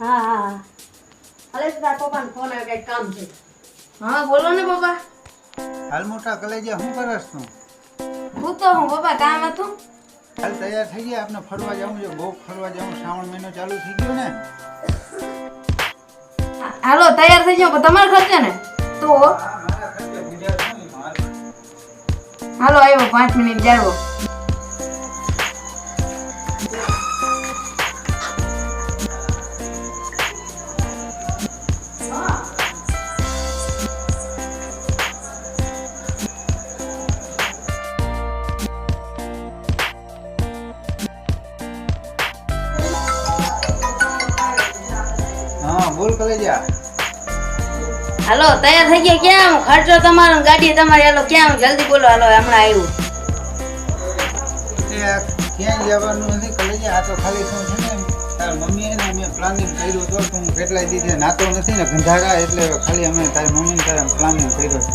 હા હા હા. અલે તારા પપ્પાનો ફોન આવ્યો કંઈક કામ છે. હા બોલો ને પપ્પા. હાલ મોટા કલેજા હું કરસ તું? હું તો હું પપ્પા કામ હતું. હાલ તૈયાર થઈ ગયા આપણે ફરવા જવું છે બહુ ફરવા જવું શ્રાવણ મહિનો ચાલુ થઈ ગયો ને. હાલો તૈયાર થઈ જાઓ તમારે ખર્ચે ને? તો હાલો આવ્યો પાંચ મિનિટ જાળવો હા કરે જા હાલો તૈયાર થઈ ગયા ક્યાં? આમ ખર્ચો તમારો ગાડી તમારી. હાલો ક્યાં? જલ્દી બોલો. હાલો હમણાં આવ્યું. એ ક્યાંય જવાનું નથી કલેજે આ તો ખાલી શું છે ને? તારી મમ્મીએ ને મેં પ્લાનિંગ કર્યું તો તું કેટલાય દીધે નાતો નથી ને ગંધારા એટલે ખાલી અમે તારી મમ્મીને તારે પ્લાનિંગ કર્યો છે.